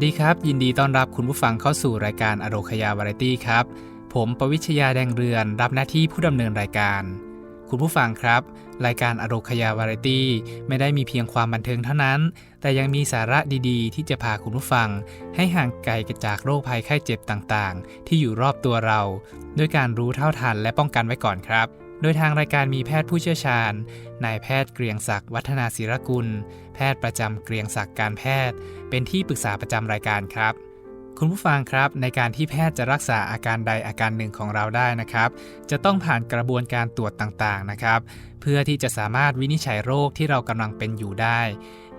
สดีครับ ยินดีต้อนรับคุณผู้ฟังเข้าสู่รายการอโรคยาวาไรตี้ครับ ผมประวิชยาแดงเรือน รับหน้าที่ผู้ดำเนินรายการ คุณผู้ฟังครับ รายการอโรคยาวาไรตี้ไม่ได้มีเพียงความบันเทิงเท่านั้น แต่ยังมีสาระดีๆ ที่จะพาคุณผู้ฟัง ให้ห่างไกลจากโรคภัยไข้เจ็บต่างๆ ที่อยู่รอบตัวเรา ด้วยการรู้เท่าทันและป้องกันไว้ก่อนครับ โดยทางรายการมีแพทย์ผู้เชี่ยวชาญ นายแพทย์เกรียงศักดิ์วัฒนาศิรกุล แพทย์ประจำเกรียงศักดิ์การแพทย์ เป็นที่ปรึกษาประจำรายการครับ คุณผู้ฟังครับ ในการที่แพทย์จะรักษาอาการใดอาการหนึ่งของเราได้นะครับ จะต้องผ่านกระบวนการตรวจต่างๆนะครับ เพื่อที่จะสามารถวินิจฉัยโรคที่เรากำลังเป็นอยู่ได้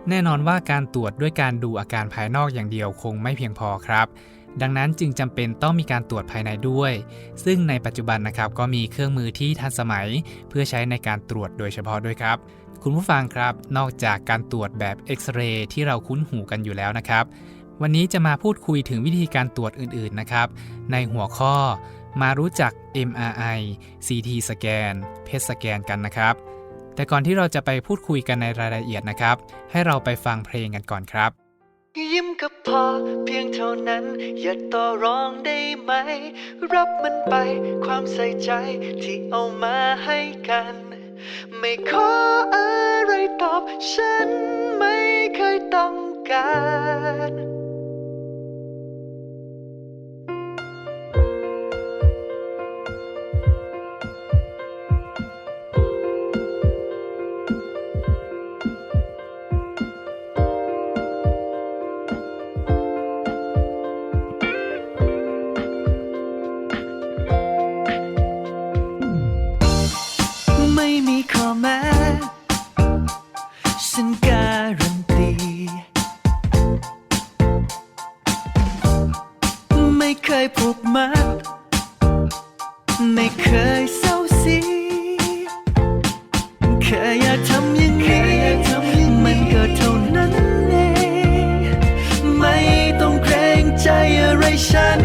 แน่นอนว่าการตรวจด้วยการดูอาการภายนอกอย่างเดียวคงไม่เพียงพอครับ ดังนั้นจึงจำเป็นต้องมีการตรวจภายในด้วย ซึ่งในปัจจุบันนะครับก็มีเครื่องมือที่ทันสมัย เพื่อใช้ในการตรวจโดยเฉพาะด้วยครับ คุณผู้ฟังครับ นอกจากการตรวจแบบเอ็กซเรย์ที่เราคุ้นหูกันอยู่แล้วนะครับ วันนี้จะมาพูดคุยถึงวิธีการตรวจอื่นๆนะครับ ในหัวข้อ มารู้จัก MRI CT สแกน PET สแกนกันนะครับแต่ก่อนที่เราจะไปพูดคุยกันในรายละเอียดนะครับ ให้เราไปฟังเพลงกันก่อนครับ ยิ้มก็พอเพียงเท่านั้น อย่าต่อรองได้ไหม รับมันไปความใส่ใจที่เอามาให้กัน ไม่ขออะไรตอบฉันไม่เคยต้องการ ฉัน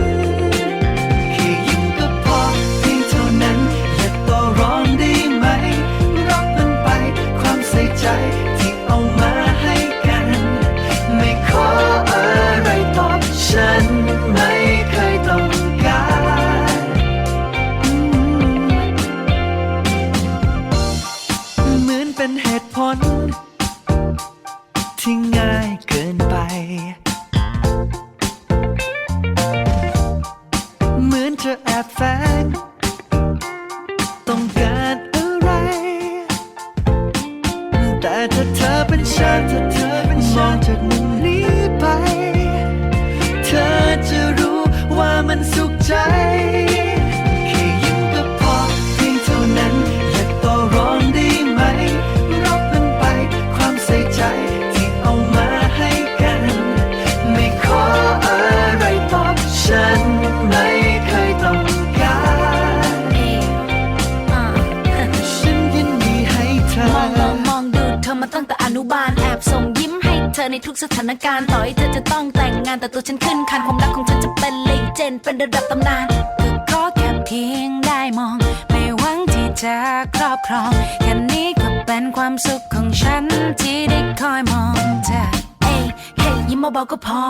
ในทุกสถานการณ์ต่อให้เธอจะต้องแต่งงานแต่ตัวฉันขึ้นคันความรักของฉันจะเป็นเลเจนเป็นระดับตำนานคือขอแค่เพียงได้มอง ไม่หวังที่จะครอบครองแค่นี้ก็เป็นความสุขของฉันที่ได้คอยมองเธอเอ้ยแค่ยิ้มเบาๆก็พอ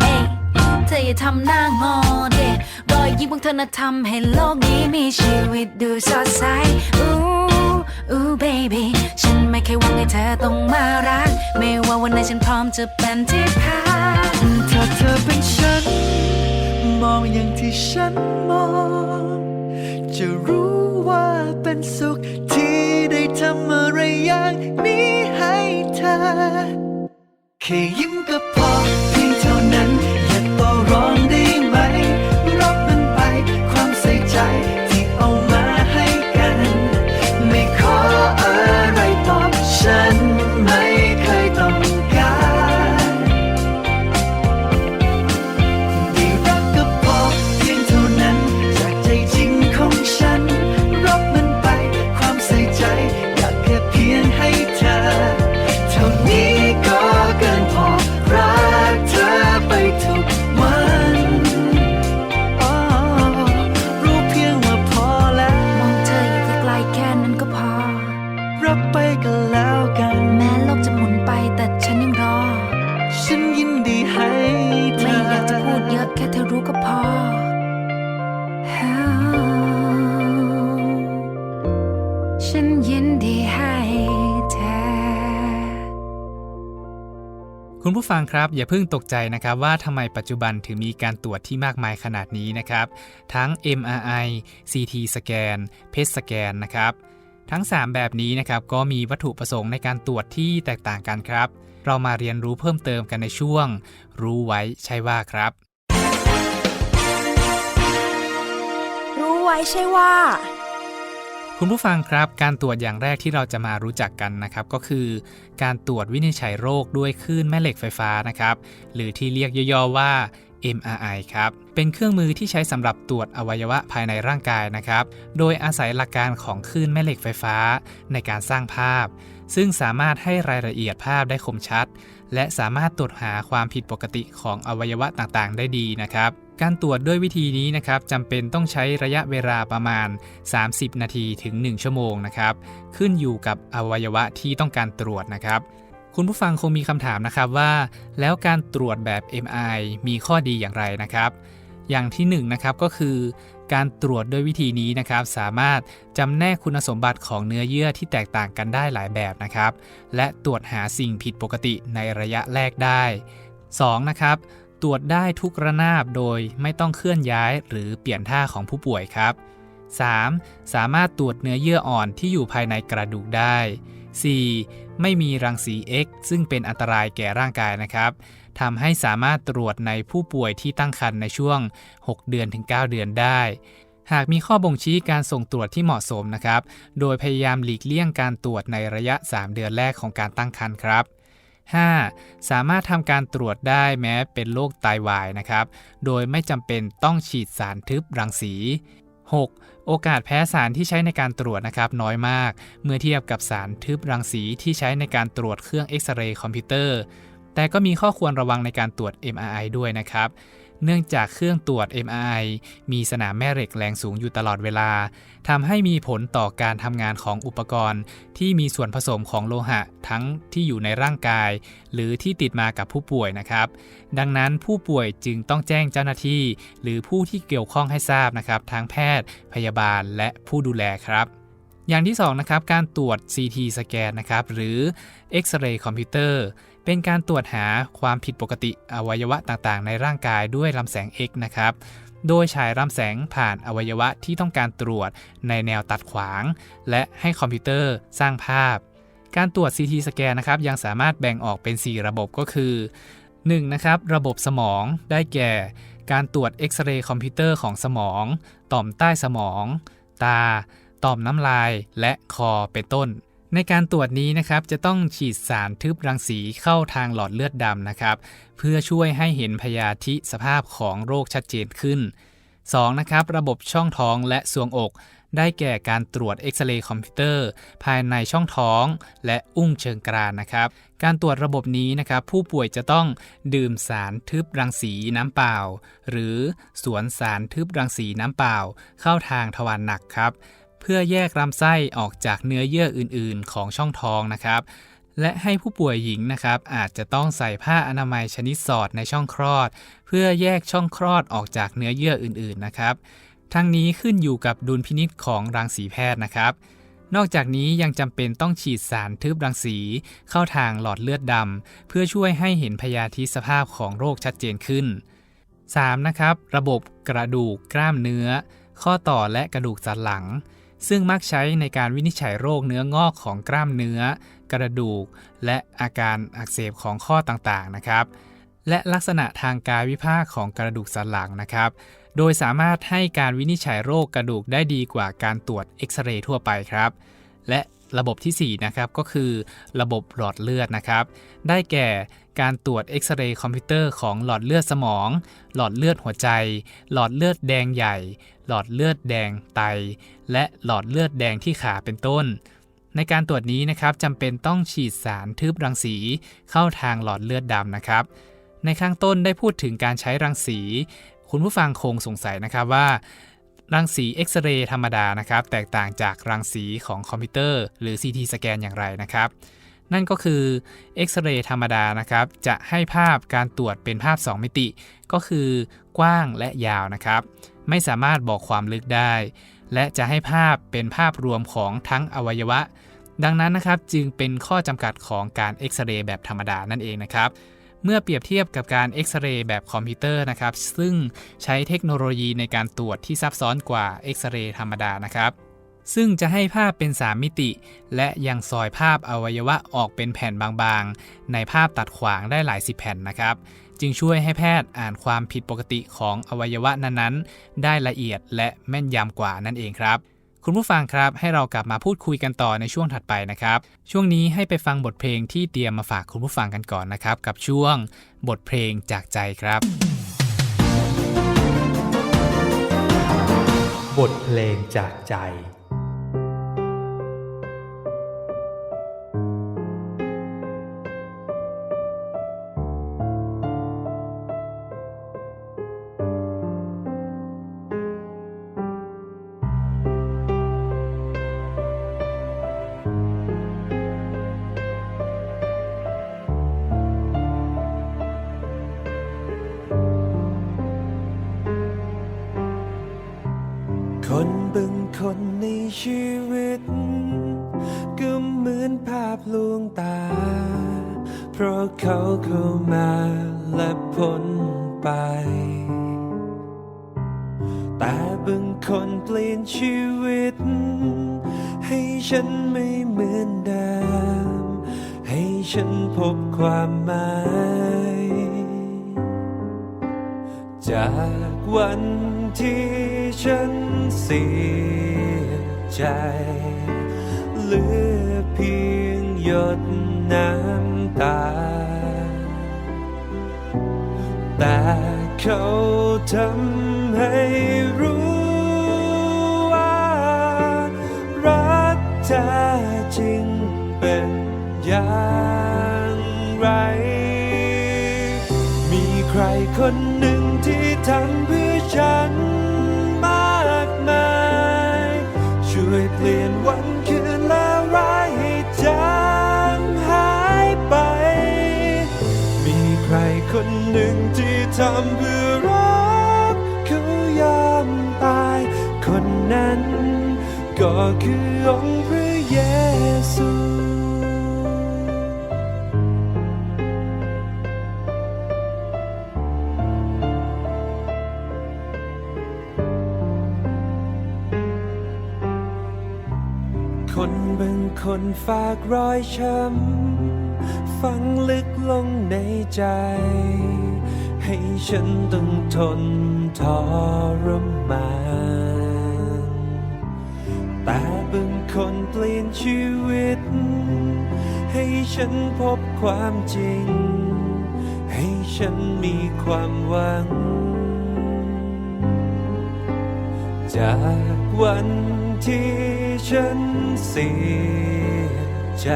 เอ้ยเธออย่าทำหน้างอเดรอยยิ้มของเธอน่ะทำให้โลกนี้มีชีวิตดูสดใสอู้ อู้เบบี้ฉันไม่เคยหวังให้เธอต้องมารัก ไม่ว่าวันไหนฉันพร้อมจะเป็นที่พักถ้าเธอเป็นฉัน มองอย่างที่ฉันมอง จะรู้ว่าเป็นสุขที่ได้ทำอะไรอย่างนี้ให้เธอ แค่ยิ้มก็พอ คุณผู้ฟังครับ อย่าเพิ่งตกใจนะครับว่าทำไมปัจจุบันถึงมีการตรวจที่มากมายขนาดนี้นะครับ ทั้ง MRI CT สแกน PET สแกนนะครับ ทั้ง 3 แบบนี้นะครับก็มีวัตถุประสงค์ในการตรวจที่แตกต่างกันครับ เรามาเรียนรู้เพิ่มเติมกันในช่วง รู้ไว้ใช่ว่าครับ รู้ไว้ใช่ว่า คุณผู้ฟังครับ การตรวจอย่างแรกที่เราจะมารู้จักกันนะครับก็คือ การตรวจวินิจฉัยโรคด้วยคลื่นแม่เหล็กไฟฟ้านะครับหรือที่เรียกย่อๆว่า MRI ครับ เป็นเครื่องมือที่ใช้สำหรับตรวจอวัยวะภายในร่างกายนะครับ โดยอาศัยหลักการของคลื่นแม่เหล็กไฟฟ้าในการสร้างภาพ ซึ่งสามารถให้รายละเอียดภาพได้คมชัด และสามารถตรวจหาความผิดปกติของอวัยวะต่างๆ ได้ดีนะครับ การตรวจด้วยวิธีนี้นะครับจำเป็นต้องใช้ระยะเวลาประมาณ 30 นาทีถึง 1 ชั่วโมงนะครับ ขึ้นอยู่กับอวัยวะที่ต้องการตรวจนะครับ คุณผู้ฟังคงมีคำถามนะครับว่า แล้วการตรวจแบบ M.I มีข้อดีอย่างไรนะครับ อย่างที่1นงนะครับก็คือ การตรวจด้วยวิธีนี้นะครับ สามารถจำแนกคุณสมบัติของเนื้อเยื่อที่แตกต่างกันได้หลายแบบนะครับ และตรวจหาสิ่งผิดปกติในระยะแรกได้ 2. นะครับตรวจได้ทุกระนาบโดยไม่ต้องเคลื่อนย้ายหรือเปลี่ยนท่าของผู้ป่วยครับ 3. สามารถตรวจเนื้อเยื่ออ่อนที่อยู่ภายในกระดูกได้ 4. ไม่มีรังสี X ซึ่งเป็นอันตรายแก่ร่างกายนะครับ ทำให้สามารถตรวจในผู้ป่วยที่ตั้งครรภ์ในช่วง 6 เดือนถึง 9 เดือนได้ หากมีข้อบ่งชี้การส่งตรวจที่เหมาะสมนะครับ โดยพยายามหลีกเลี่ยงการตรวจในระยะ 3 เดือนแรกของการตั้งครรภ์ครับ 5. สามารถทำการตรวจได้แม้เป็นโรคไตาวายนะครับ โดยไม่จำเป็นต้องฉีดสารทึบรังสี 6. โอกาสแพ้สารที่ใช้ในการตรวจนะครับน้อยมาก เมื่อเทียบกับสารทึบรังสีที่ใช้ในการตรวจเครื่องเอ็กซเรย์คอมพิวเตอร์ แต่ก็มีข้อควรระวังในการตรวจ MRI ด้วยนะครับ เนื่องจากเครื่องตรวจ MRI มีสนามแม่เหล็กแรงสูงอยู่ตลอดเวลาทำให้มีผลต่อการทำงานของอุปกรณ์ ที่มีส่วนผสมของโลหะทั้งที่อยู่ในร่างกาย หรือที่ติดมากับผู้ป่วยนะครับ ดังนั้นผู้ป่วยจึงต้องแจ้งเจ้าหน้าที่ หรือผู้ที่เกี่ยวข้องให้ทราบนะครับทั้งแพทย์ พยาบาลและผู้ดูแลครับอย่างที่2นะครับการตรวจ CT สแกนนะครับหรือ X-ray คอมพิวเตอร์ เป็นการตรวจหาความผิดปกติอวัยวะต่างๆ ในร่างกายด้วยลำแสง X นะครับ โดยฉายลำแสงผ่านอวัยวะที่ต้องการตรวจในแนวตัดขวาง และให้คอมพิวเตอร์สร้างภาพ การตรวจ CT สแกนนะครับยังสามารถแบ่งออกเป็น 4 ระบบก็คือ 1. นะครับระบบสมองได้แก่ การตรวจเอ็กซเรย์คอมพิวเตอร์ของสมอง ต่อมใต้สมอง ตา ต่อมน้ำลาย และคอเป็นต้น ในการตรวจนี้นะครับจะต้องฉีดสารทึบรังสีเข้าทางหลอดเลือดดำนะครับเพื่อช่วยให้เห็นพยาธิสภาพของโรคชัดเจนขึ้น 2. นะครับระบบช่องท้องและสวงอก ได้แก่การตรวจเอ็กซเรย์คอมพิวเตอร์ ภายในช่องท้อง และอุ้งเชิงกรานนะครับ การตรวจระบบนี้นะครับผู้ป่วยจะต้องดื่มสารทึบรังสีน้ำเปล่า หรือสวนสารทึบรังสีน้ำเปล่า เข้าทางทวารหนักครับ เพื่อแยกลำไส้ออกจากเนื้อเยื่ออื่นๆ ของช่องท้องนะครับ และให้ผู้ป่วยหญิงนะครับ อาจจะต้องใส่ผ้าอนามัยชนิดสอดในช่องคลอด เพื่อแยกช่องคลอดออกจากเนื้อเยื่ออื่นๆนะครับทั้งนี้ขึ้นอยู่กับดุลพินิษของรังสีแพทย์นะครับ นอกจากนี้ยังจำเป็นต้องฉีดสารทึบรังสี เข้าทางหลอดเลือดดำเพื่อช่วยให้เห็นพยาธิสภาพของโรคชัดเจนขึ้น 3. นะครับ ระบบกระดูกกล้ามเนื้อ ข้อต่อและกระดูกสันหลัง ซึ่งมักใช้ในการวินิจฉัยโรคเนื้องอกของกล้ามเนื้อ กระดูก และอาการอักเสบของข้อต่างๆนะครับ และลักษณะทางกายวิภาคของกระดูกสันหลังนะครับ โดยสามารถให้การวินิจฉัยโรคกระดูกได้ดีกว่าการตรวจเอ็กซเรย์ทั่วไปครับ และระบบที่4นะครับก็คือระบบหลอดเลือดนะครับ ได้แก่ การตรวจเอ็กซเรย์คอมพิวเตอร์ของหลอดเลือดสมอง หลอดเลือดหัวใจ หลอดเลือดแดงใหญ่ หลอดเลือดแดงไต และหลอดเลือดแดงที่ขาเป็นต้น ในการตรวจนี้นะครับจำเป็นต้องฉีดสารทึบรังสีเข้าทางหลอดเลือดดำนะครับ ในข้างต้นได้พูดถึงการใช้รังสี คุณผู้ฟังคงสงสัยนะครับว่ารังสีเอ็กซเรย์ธรรมดานะครับ แตกต่างจากรังสีของคอมพิวเตอร์ หรือ CT สแกนอย่างไรนะครับ นั่นก็คือเอ็กซเรย์ธรรมดานะครับ จะให้ภาพการตรวจเป็นภาพ 2 มิติ ก็คือกว้างและยาวนะครับ ไม่สามารถบอกความลึกได้ และจะให้ภาพเป็นภาพรวมของทั้งอวัยวะ ดังนั้นนะครับจึงเป็นข้อจำกัดของการเอ็กซเรย์แบบธรรมดานั่นเองนะครับเมื่อเปรียบเทียบกับการเอ็กซเรย์แบบคอมพิวเตอร์นะครับ ซึ่งใช้เทคโนโลยีในการตรวจที่ซับซ้อนกว่าเอ็กซเรย์ธรรมดานะครับ ซึ่งจะให้ภาพเป็น 3 มิติ และยังซอยภาพอวัยวะออกเป็นแผ่นบางๆ ในภาพตัดขวางได้หลายสิบแผ่นนะครับ จึงช่วยให้แพทย์อ่านความผิดปกติของอวัยวะนั้นๆ ได้ละเอียดและแม่นยำกว่านั่นเองครับ คุณผู้ฟังครับให้เรากลับมาพูดคุยกันต่อในช่วงถัดไปนะครับ ช่วงนี้ให้ไปฟังบทเพลงที่เตรียมมาฝากคุณผู้ฟังกันก่อนนะครับ กับช่วงบทเพลงจากใจครับ บทเพลงจากใจ วิต ให้ฉันไม่เหมือนเดิม ให้ฉันพบความหมาย จากวันที่ฉันเสียใจ เหลือเพียงหยดน้ำตา แต่เขาทำให้ อย่างไร มีใครคนหนึ่งที่ทำเพื่อฉันมากมาย ช่วยเปลี่ยนวันคืนและร้ายให้จางหายไป มีใครคนหนึ่งที่ทำเพื่อรักเขายอมตาย คนนั้นก็คือองค์ รอยช้ำฝังลึกลงในใจ ให้ฉันต้องทนทรมานแต่บางคนเปลี่ยนชีวิต ให้ฉันพบความจริง ให้ฉันมีความหวัง จากวันที่ฉันเสีย ใจ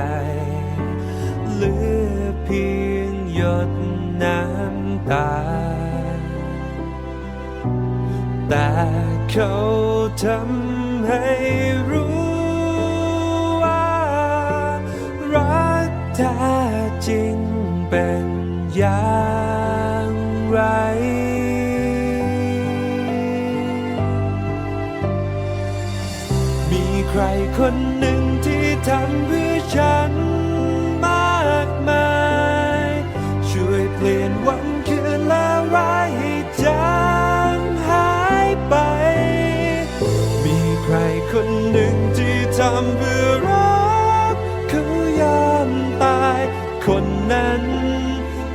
เหลือเพียงหยดน้ำตา แต่เขาทำให้รู้ว่า รักแท้จริงเป็นอย่างไรมีใครคนหนึ่งที่ทำ ฉันมากมาย ช่วยเปลี่ยนวันคืนและร้ายให้จางหายไป มีใครคนหนึ่งที่ทำเพื่อรักเขายอมตาย คนนั้น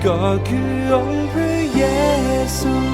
ก็คือองค์พระเยซู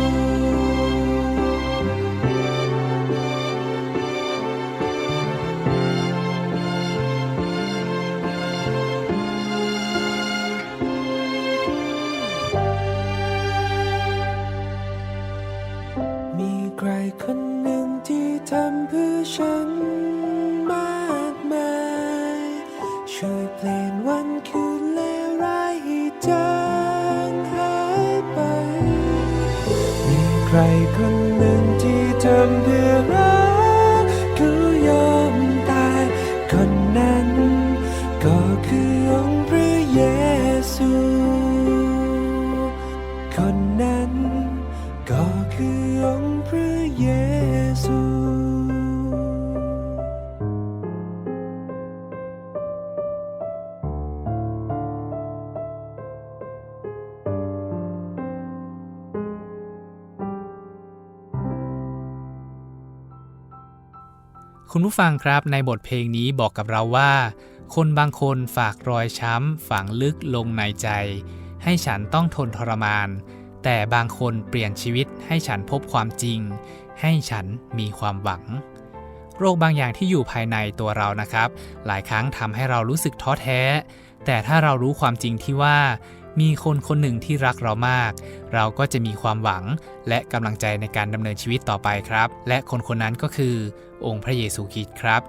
คุณผู้ฟังครับในบทเพลงนี้บอกกับเราว่า คนบางคนฝากรอยช้ำฝังลึกลงในใจ ให้ฉันต้องทนทรมาน แต่บางคนเปลี่ยนชีวิตให้ฉันพบความจริง ให้ฉันมีความหวัง โรคบางอย่างที่อยู่ภายในตัวเรานะครับ หลายครั้งทำให้เรารู้สึกท้อแท้ แต่ถ้าเรารู้ความจริงที่ว่า มีคนคนหนึ่งที่รักเรามาก เราก็จะมีความหวังและกำลังใจในการดำเนินชีวิตต่อไปครับ และคนคนนั้นก็คือ องค์พระเยซูคริสต์ครับ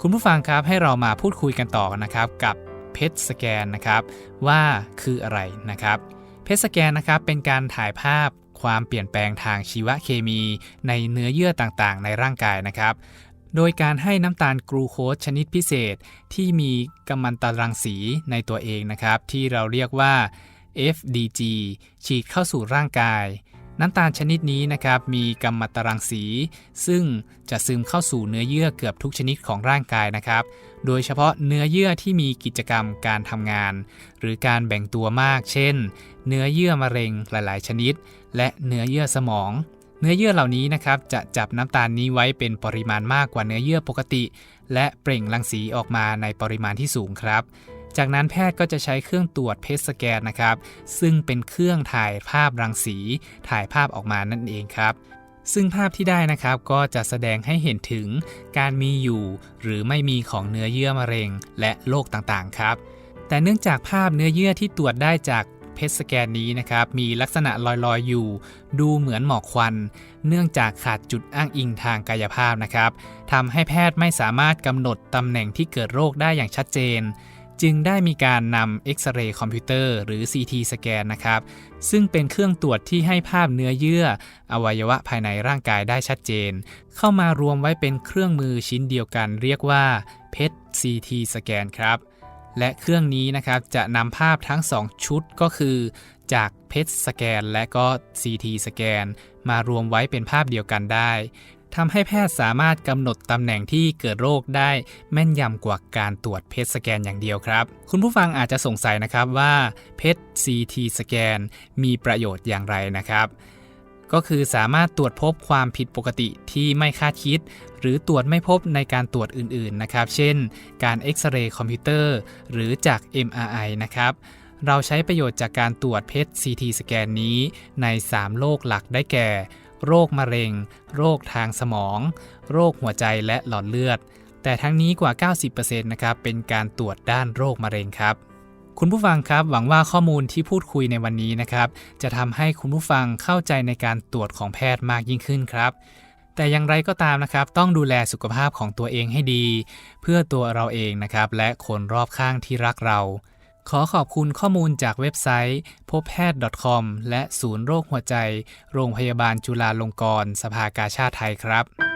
คุณผู้ฟังครับให้เรามาพูดคุยกันต่อนะครับกับเพชรสแกนนะครับ ว่าคืออะไรนะครับเพชรสแกนนะครับเป็นการถ่ายภาพความเปลี่ยนแปลงทางชีวเคมี ในเนื้อเยื่อต่างๆ ในร่างกายนะครับ โดยการให้น้ำตาลกรูโคสชนิดพิเศษที่มีกัมมันตรังสีในตัวเองนะครับ ที่เราเรียกว่า FDG ฉีดเข้าสู่ร่างกาย น้ำตาลชนิดนี้นะครับมีกัมมันตรังสี ซึ่งจะซึมเข้าสู่เนื้อเยื่อเกือบทุกชนิดของร่างกายนะครับ โดยเฉพาะเนื้อเยื่อที่มีกิจกรรมการทำงาน หรือการแบ่งตัวมาก เช่น เนื้อเยื่อมะเร็งหลาย ๆ ชนิด และเนื้อเยื่อสมองเนื้อเยื่อเหล่านี้นะครับจะจับน้ำตาลนี้ไว้เป็นปริมาณมากกว่าเนื้อเยื่อปกติ และเปล่งรังสีออกมาในปริมาณที่สูงครับ จากนั้นแพทย์ก็จะใช้เครื่องตรวจเพชสแกนนะครับ ซึ่งเป็นเครื่องถ่ายภาพรังสี ถ่ายภาพออกมานั่นเองครับ ซึ่งภาพที่ได้นะครับก็จะแสดงให้เห็นถึงการมีอยู่ หรือไม่มีของเนื้อเยื่อมะเร็ง และโรคต่างๆ ครับ แต่เนื่องจากภาพเนื้อเยื่อที่ตรวจได้จากเพชสแกนนี้นะครับมีลักษณะลอยๆอยู่ ดูเหมือนหมอกควัน เนื่องจากขาดจุดอ้างอิงทางกายภาพนะครับทำให้แพทย์ไม่สามารถกำหนดตำแหน่งที่เกิดโรคได้อย่างชัดเจน จึงได้มีการนำเอ็กซเรย์คอมพิวเตอร์หรือ CT สแกนนะครับ ซึ่งเป็นเครื่องตรวจที่ให้ภาพเนื้อเยื่อ อวัยวะภายในร่างกายได้ชัดเจน เข้ามารวมไว้เป็นเครื่องมือชิ้นเดียวกันเรียกว่า PET CT สแกนครับ และเครื่องนี้นะครับจะนำภาพทั้ง 2 ชุดก็คือ จาก PET สแกนและก็ CT สแกนมารวมไว้เป็นภาพเดียวกันได้ ทำให้แพทย์สามารถกำหนดตำแหน่งที่เกิดโรคได้แม่นยำกว่าการตรวจเพชสแกนอย่างเดียวครับ คุณผู้ฟังอาจจะสงสัยนะครับว่าเพช CT สแกนมีประโยชน์อย่างไรนะครับก็คือสามารถตรวจพบความผิดปกติที่ไม่คาดคิด หรือตรวจไม่พบในการตรวจอื่นๆนะครับ เช่น การเอ็กซเรย์คอมพิวเตอร์ หรือจาก MRI นะครับ เราใช้ประโยชน์จากการตรวจเพช CT สแกนนี้ใน 3 โรคหลักได้แก่ โรคมะเร็ง โรคทางสมอง โรคหัวใจและหลอดเลือด แต่ทั้งนี้กว่า 90%นะครับเป็นการตรวจด้านโรคมะเร็งครับคุณผู้ฟังครับหวังว่าข้อมูลที่พูดคุยในวันนี้นะครับ จะทำให้คุณผู้ฟังเข้าใจในการตรวจของแพทย์มากยิ่งขึ้นครับ แต่อย่างไรก็ตามนะครับ ต้องดูแลสุขภาพของตัวเองให้ดี เพื่อตัวเราเองนะครับ และคนรอบข้างที่รักเรา ขอขอบคุณข้อมูลจากเว็บไซต์ พบแพทย์ .com และศูนย์โรคหัวใจ โรงพยาบาลจุฬาลงกรณ์สภากาชาติไทยครับ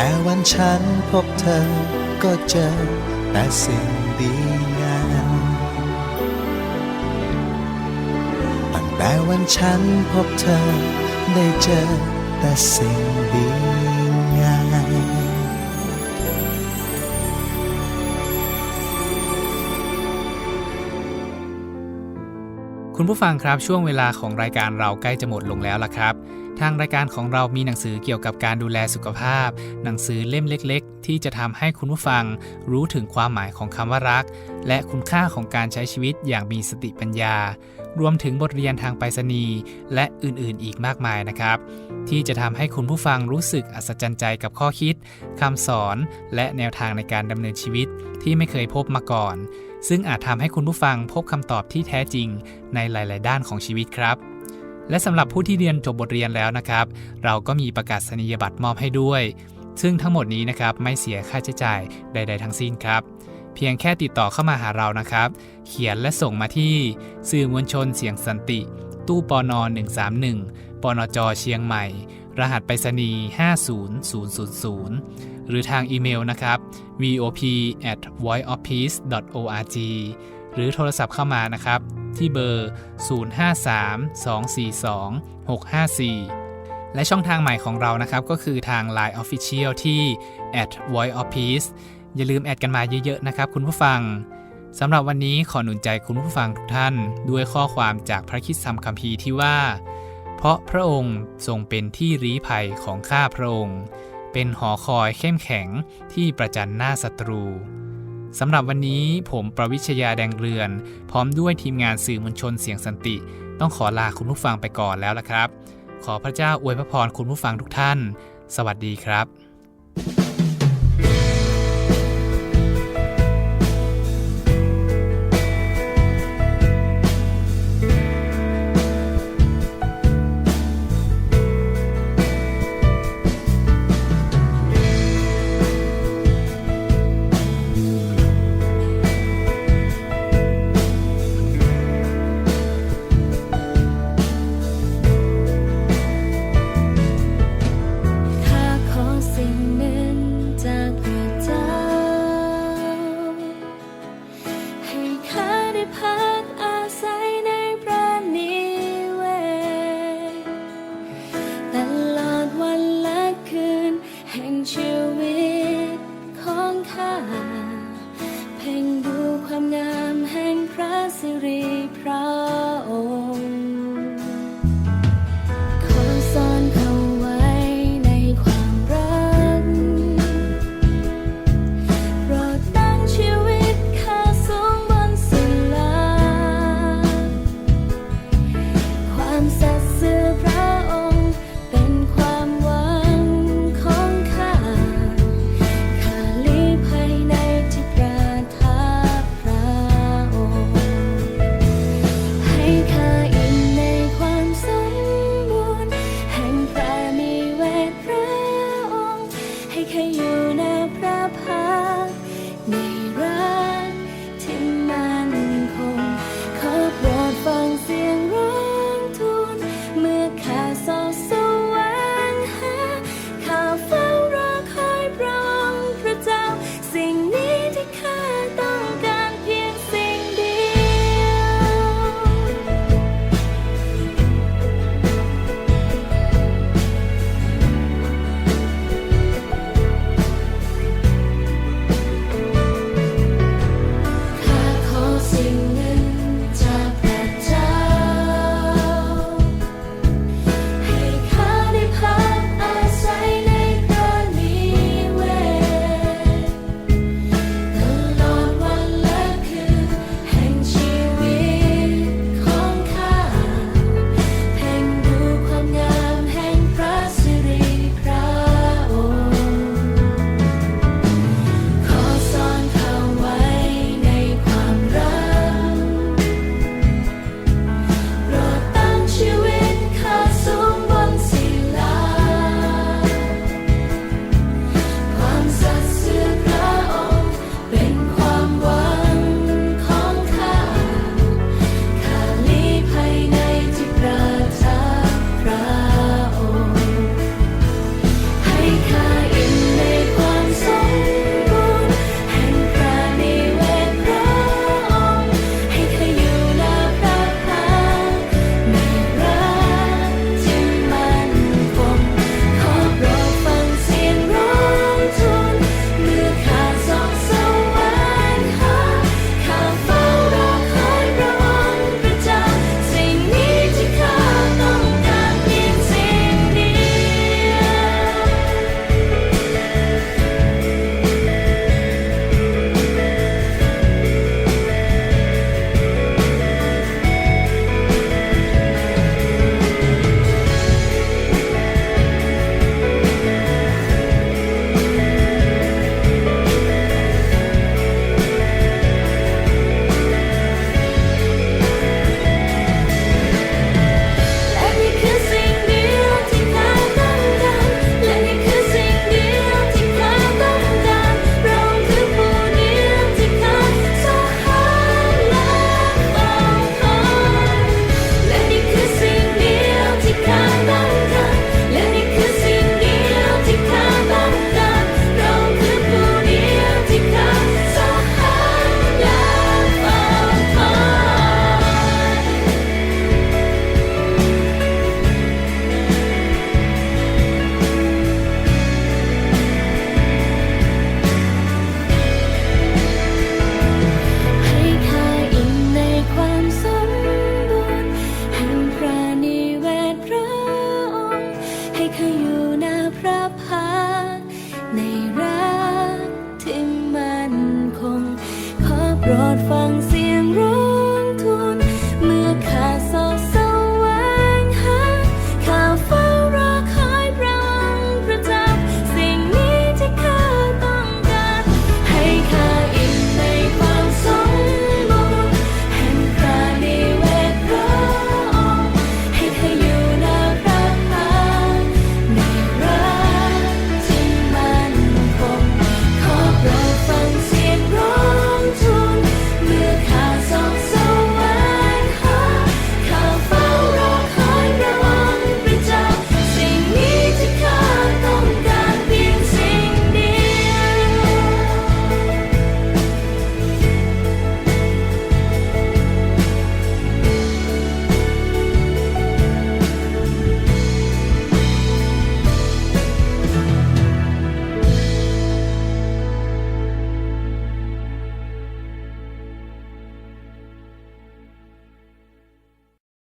แต่วันฉันพบเธอก็เจอแต่สิ่งดีงามตั้งแต่วันฉันพบเธอได้เจอแต่สิ่งดีงามคุณผู้ฟังครับช่วงเวลาของรายการเราใกล้จะหมดลงแล้วล่ะครับ ทางรายการของเรามีหนังสือเกี่ยวกับการดูแลสุขภาพ หนังสือเล่มเล็ก ๆ ที่จะทำให้คุณผู้ฟังรู้ถึงความหมายของคำว่ารัก และคุณค่าของการใช้ชีวิตอย่างมีสติปัญญา รวมถึงบทเรียนทางไปรษณีย์และอื่นๆ อีกมากมายนะครับ ที่จะทำให้คุณผู้ฟังรู้สึกอัศจรรย์ใจกับข้อคิดคำสอน และแนวทางในการดำเนินชีวิตที่ไม่เคยพบมาก่อน ซึ่งอาจทำให้คุณผู้ฟังพบคำตอบที่แท้จริงในหลาย ๆ ด้านของชีวิตครับ และสำหรับผู้ที่เรียนจบบทเรียนแล้วนะครับ เราก็มีประกาศนียบัตรมอบให้ด้วย ซึ่งทั้งหมดนี้นะครับไม่เสียค่าใช้จ่ายใด ๆ ทั้งสิ้นครับ เพียงแค่ติดต่อเข้ามาหาเรานะครับ เขียนและส่งมาที่สื่อมวลชนเสียงสันติ ตู้ปอน131ปนจเชียงใหม่ รหัสไปรษณีย์50000 หรือทางอีเมลนะครับ vop at voiceofpeace org หรือโทรศัพท์เข้ามานะครับ ที่เบอร์ 053-242-654 และช่องทางใหม่ของเรานะครับ ก็คือทาง Line Official ที่ at voiceofpeace อย่าลืมแอดกันมาเยอะๆนะครับคุณผู้ฟังสำหรับวันนี้ขอหนุนใจคุณผู้ฟังทุกท่าน ด้วยข้อความจากพระคิดธรรมคัมภีร์ที่ว่า เพราะพระองค์ทรงเป็นที่รีภัยของข้าพระองค์ เป็นหอคอยเข้มแข็งที่ประจันหน้าศัตรู สำหรับวันนี้ผมประวิชยาแดงเรือน พร้อมด้วยทีมงานสื่อมวลชนเสียงสันติ ต้องขอลาคุณผู้ฟังไปก่อนแล้วละครับ ขอพระเจ้าอวยพระพรคุณผู้ฟังทุกท่าน สวัสดีครับ